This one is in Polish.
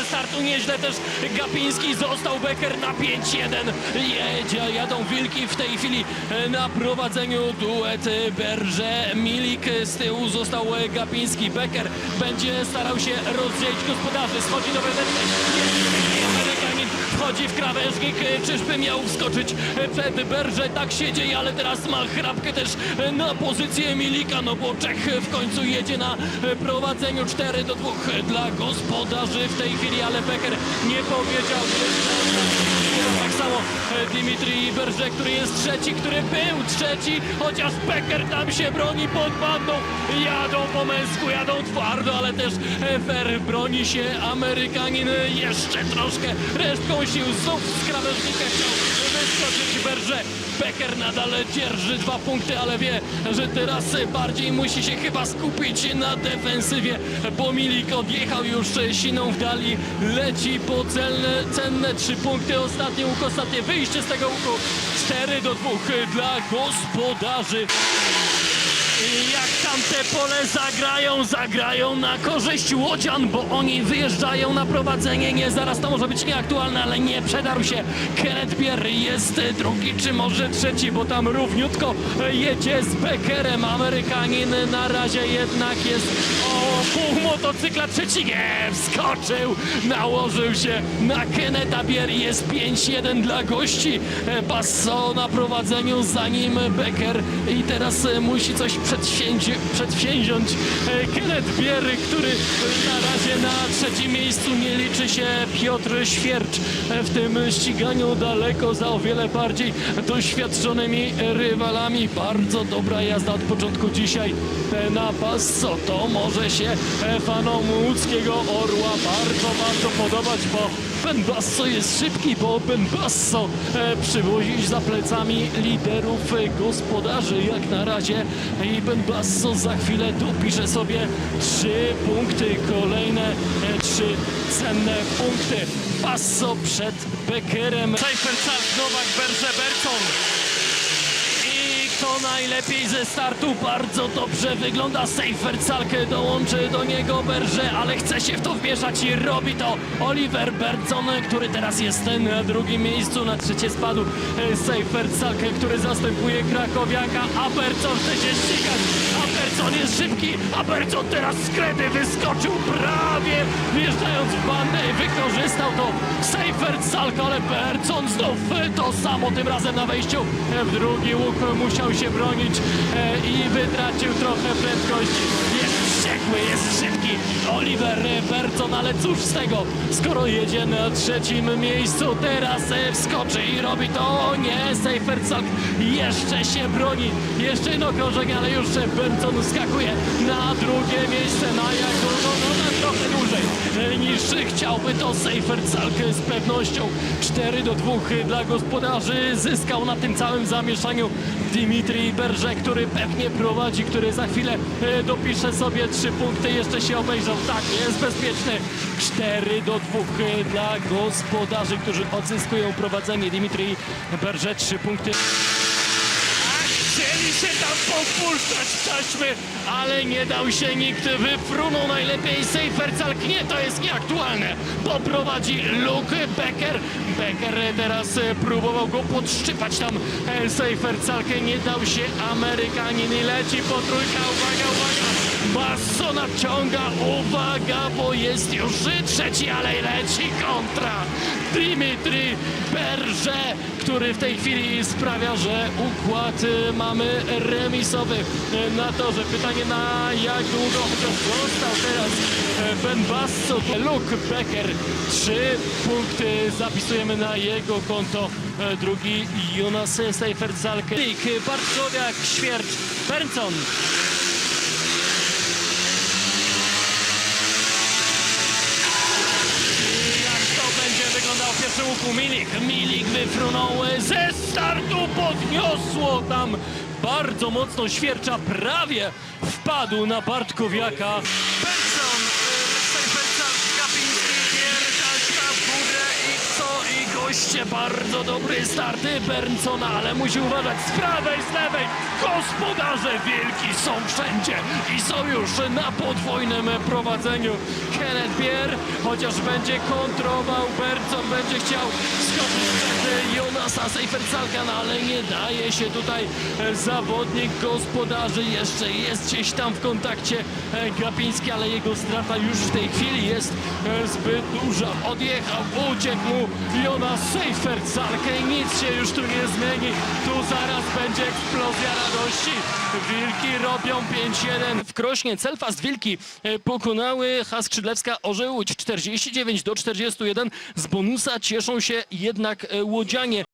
ze startu nieźle też Gapiński został Becker na 5-1. Jedzie, jadą Wilki w tej chwili na prowadzeniu duet Berże Milik z tyłu został Gapiński. Becker będzie starał się rozdzielić gospodarzy. Schodzi do wewnętrznej. Wchodzi w krawężnik. E, Czyżby miał wskoczyć e, przed Berże? Tak się dzieje, ale teraz ma chrapkę też e, na pozycję Milika, no bo Czech w końcu jedzie na prowadzeniu 4 do 2 dla gospodarzy w tej chwili, ale Becker nie powiedział. Tak samo e, Dimitri Berże, który jest trzeci, który był trzeci, chociaż Becker tam się broni pod bandą. Jadą po męsku, jadą twardo, ale też fair broni się Amerykanin e, jeszcze troszkę resztką sił. Znów z krawężnika wyskoczyć Berże. Becker nadal dzierży dwa punkty, ale wie, że teraz bardziej musi się chyba skupić na defensywie, bo Milik odjechał już siną w dali, leci po celne, cenne trzy punkty, ostatni łuk, ostatnie wyjście z tego łuku, 4 do 2 dla gospodarzy. Tamte pole zagrają, zagrają na korzyść Łodzian, bo oni wyjeżdżają na prowadzenie. Nie, zaraz to może być nieaktualne, ale nie przedarł się. Kenneth Bier jest drugi, czy może trzeci, bo tam równiutko jedzie z Beckerem. Amerykanin na razie jednak jest o pół motocykla trzeci. Nie, wskoczył, nałożył się na Kenneta Bier. Jest 5-1 dla gości. Basso na prowadzeniu, za nim Becker i teraz musi coś przedsięwzi- przedsięwziąć e, Kenneth Biery, który na razie na trzecim miejscu nie liczy się Piotr Świercz e, w tym ściganiu daleko za o wiele bardziej doświadczonymi rywalami. Bardzo dobra jazda od początku dzisiaj e, na Basso. To może się fanom łódzkiego Orła bardzo, bardzo podobać, bo Ben Basso jest szybki, bo Ben Basso e, przywozi za plecami liderów e, gospodarzy jak na razie i Ben Basso za chwilę dopisze sobie trzy punkty, kolejne e, trzy cenne punkty. Basso przed Beckerem. Seifertzal, Nowak, Berże, Berton. I kto najlepiej ze startu bardzo dobrze wygląda. Seifert Salke dołączy do niego Berże, ale chce się w to wmieszać i robi to Oliver Bertson, który teraz jest na drugim miejscu. Na trzecie spadł e, Seifert Salke, który zastępuje Krakowiaka, a Bertson chce się ścigać. A Bertson jest szybki, a Bertson teraz z kredy wyskoczył prawie wjeżdżając w bandę i wykorzystał to Seifert Salke, ale Bertson znów to samo tym razem na wejściu e, w drugi łuk musiał się bronić e, i wytracił trochę prędkości. Oliver Berton, ale cóż z tego, skoro jedzie na trzecim miejscu, teraz e, wskoczy i robi to, nie, Seifert Salk jeszcze się broni, jeszcze jedno krążenie, ale już e, Berton skakuje na drugie miejsce, na jak długo, no na trochę dłużej e, niż chciałby to Seifert Salk z pewnością 4 do 2 dla gospodarzy zyskał na tym całym zamieszaniu Dimitri Berże, który pewnie prowadzi, który za chwilę e, dopisze sobie trzy punkty, jeszcze się obejrzał. Tak, jest bezpieczny. 4 do 2 e, dla gospodarzy, którzy odzyskują prowadzenie. Dimitri Berże, trzy punkty. Chcieli się tam popuszczać taśmy, ale nie dał się nikt, wyfrunął najlepiej Seifercalk. Nie, to jest nieaktualne, bo prowadzi Luke Becker. Becker teraz e, próbował go podszczypać tam e, Seifercalkę, nie dał się Amerykanin i leci po trójka, uwaga, uwaga. Basso nadciąga, uwaga, bo jest już trzeci, ale leci kontra. Dimitri Berże, który w tej chwili sprawia, że układ mamy remisowy na torze. Pytanie na jak długo chociaż został teraz y, Ben Basso. Luke Becker, trzy punkty zapisujemy na jego konto. Y, Drugi Jonas Seifertzalke. Bartkowiak, Świercz, Berncon. Pierwszym łuku? Milik, Milik wyfrunął ze startu, podniosło tam bardzo mocno świercza, prawie wpadł na Bartkowiaka. Benson, Bardzo dobry start Bernsona, ale musi uważać z prawej, z lewej. Gospodarze wielki są wszędzie i są już na podwójnym prowadzeniu. Kenneth Bier, chociaż będzie kontrował, Berncon będzie chciał skoczyć przed Jonasa Seifertsalka, no ale nie daje się tutaj e, zawodnik gospodarzy. Jeszcze jest gdzieś tam w kontakcie e, Gapiński, ale jego strata już w tej chwili jest e, zbyt duża. Odjechał, uciekł mu Jonas Seifertsalka i nic się już tu nie zmieni. Tu zaraz będzie eksplozja radości. Wilki robią 5-1. W Krośnie Celfast Wilki e, pokonały Haskrzydlewska Orzeł Łódź 49 do 41. Z bonusa cieszą się jednak e, łodzianie.